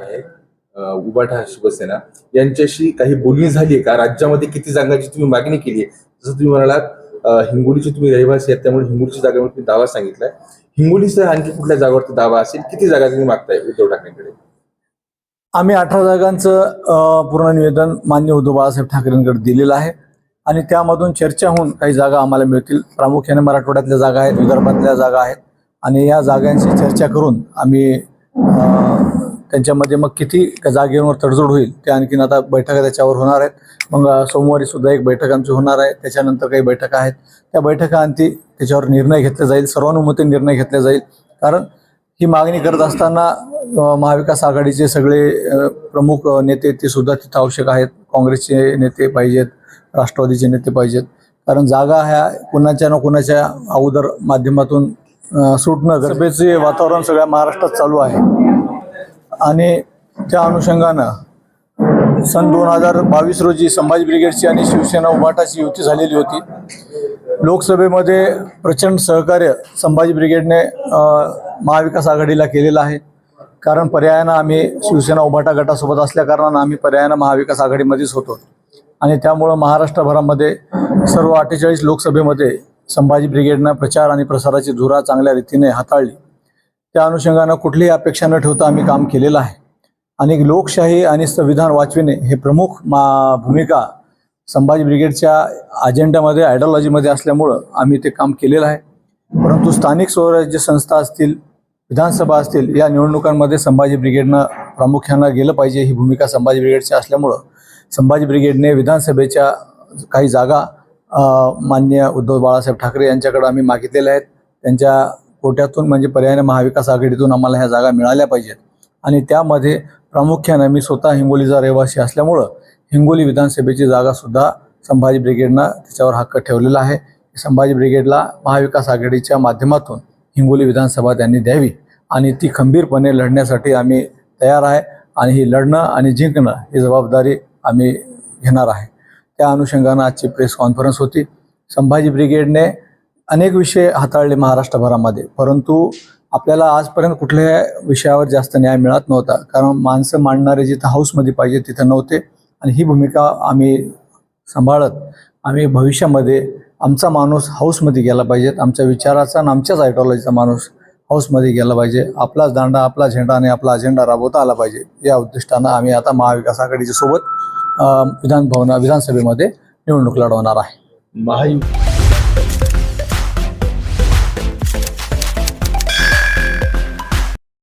आहे. उभाठा शिवसेना. यांच्याशी काही बोलणी झाली आहे का? राज्यामध्ये किती जागांची तुम्ही मागणी केली आहे? जसं तुम्ही म्हणालात हिंगोलीची तुम्ही रहिवासी आहेत त्यामुळे हिंगोलीच्या जागेवर तुम्ही दावा सांगितलाय. हिंगोलीचा आणखी कुठल्या जागावरती दावा असेल? किती जागा तुम्ही मागताय उद्धव ठाकरेंकडे? आम्ही अठरा जागांचं पूर्ण निवेदन मान्य उद्धव बाळासाहेब ठाकरेंकडे दिलेलं आहे. आणि त्यामधून चर्चा होऊन काही जागा आम्हाला मिळतील. प्रामुख्याने मराठवाड्यातल्या जागा आहेत विदर्भातल्या जागा आहेत. आणि या जागांची चर्चा करून आम्ही त्यांच्यामध्ये मग किती जागेवर तडजोड होईल ते आणखीन आता बैठका त्याच्यावर होणार आहेत. मग सोमवारी सुद्धा एक बैठक आमची होणार आहे. त्याच्यानंतर काही बैठका आहेत. त्या बैठकांती त्याच्यावर निर्णय घेतला जाईल. सर्वानुमते निर्णय घेतला जाईल. कारण ही मागणी करत असताना महाविकास आघाडीचे सगळे प्रमुख नेते ते सुद्धा तिथं आवश्यक आहेत. काँग्रेसचे नेते पाहिजेत राष्ट्रवादीचे नेते पाहिजेत. कारण जागा ह्या कुणाच्या ना कुणाच्या अगोदर माध्यमातून सुटणं सभेचे वातावरण सगळ्या महाराष्ट्रात चालू आहे. आणि त्या अनुषंगानं सन दोन हजार बावीस रोजी संभाजी ब्रिगेडची आणि शिवसेना उभाटाची युती झालेली होती. लोकसभेमध्ये प्रचंड सहकार्य संभाजी ब्रिगेडने महाविकास आघाडीला केलेलं आहे. कारण पर्यायानं आम्ही शिवसेना उभाटा गटासोबत असल्याकारणानं आम्ही पर्यायानं महाविकास आघाडीमध्येच होतो. आणि त्यामुळं महाराष्ट्रभरामध्ये सर्व अठ्ठेचाळीस लोकसभेमध्ये संभाजी ब्रिगेडनं प्रचार आणि प्रसाराची धुरा चांगल्या रीतीने हाताळली. त्या अनुषंगानं कुठलीही अपेक्षा न ठेवता आम्ही काम केलेलं आहे. आणि लोकशाही आणि संविधान वाचविणे हे प्रमुख मा भूमिका संभाजी ब्रिगेडच्या अजेंडामध्ये आयडिओलॉजीमध्ये असल्यामुळं आम्ही ते काम केलेलं आहे. परंतु स्थानिक स्वराज्य संस्था असतील विधानसभा असतील या निवडणुकांमध्ये संभाजी ब्रिगेडनं प्रामुख्यानं गेलं पाहिजे ही भूमिका संभाजी ब्रिगेडची असल्यामुळं. संभाजी ब्रिगेडने विधानसभेच्या काही जागा मान्य उद्धव बाळासाहेब ठाकरे यांच्याकडे आम्ही मागितलेल्या आहेत. त्यांच्या कोट्यातून म्हणजे पर्यायाने महाविकास आघाडीतून आम्हाला ह्या जागा मिळाल्या पाहिजेत. आणि त्यामध्ये प्रामुख्यानं मी स्वतः हिंगोलीचा रहिवासी असल्यामुळं हिंगोली विधानसभेची जागासुद्धा संभाजी ब्रिगेडनं त्याच्यावर हक्क ठेवलेला आहे. संभाजी ब्रिगेडला महाविकास आघाडीच्या माध्यमातून हिंगोली विधानसभा त्यांनी द्यावी आणि ती खंबीरपणे लढण्यासाठी आम्ही तयार आहे आणि ही लढणं आणि जिंकणं ही जबाबदारी आम्ही घेणार आहे. त्या अनुषंगानं आजची प्रेस कॉन्फरन्स होती. संभाजी ब्रिगेडने अनेक विषय हाताळले महाराष्ट्रभरामध्ये परंतु आपल्याला आजपर्यंत कुठल्याही विषयावर जास्त न्याय मिळत नव्हता. कारण माणसं मांडणारे जिथं हाऊसमध्ये पाहिजे तिथं नव्हते. आणि ही भूमिका आम्ही सांभाळत आम्ही भविष्यामध्ये आमचा माणूस हाऊसमध्ये गेला पाहिजेत आमच्या विचाराचा आणि आमच्याच आयडिओलॉजीचा माणूस हाऊसमध्ये गेला पाहिजे. आपलाच दांडा आपला झेंडा आणि आपला अजेंडा राबवता आला पाहिजे. या उद्दिष्टानं आम्ही आता महाविकास आघाडीच्या सोबत विधान भवन विधानसभेमध्ये निवडणूक लढवणार आहे. महायुती.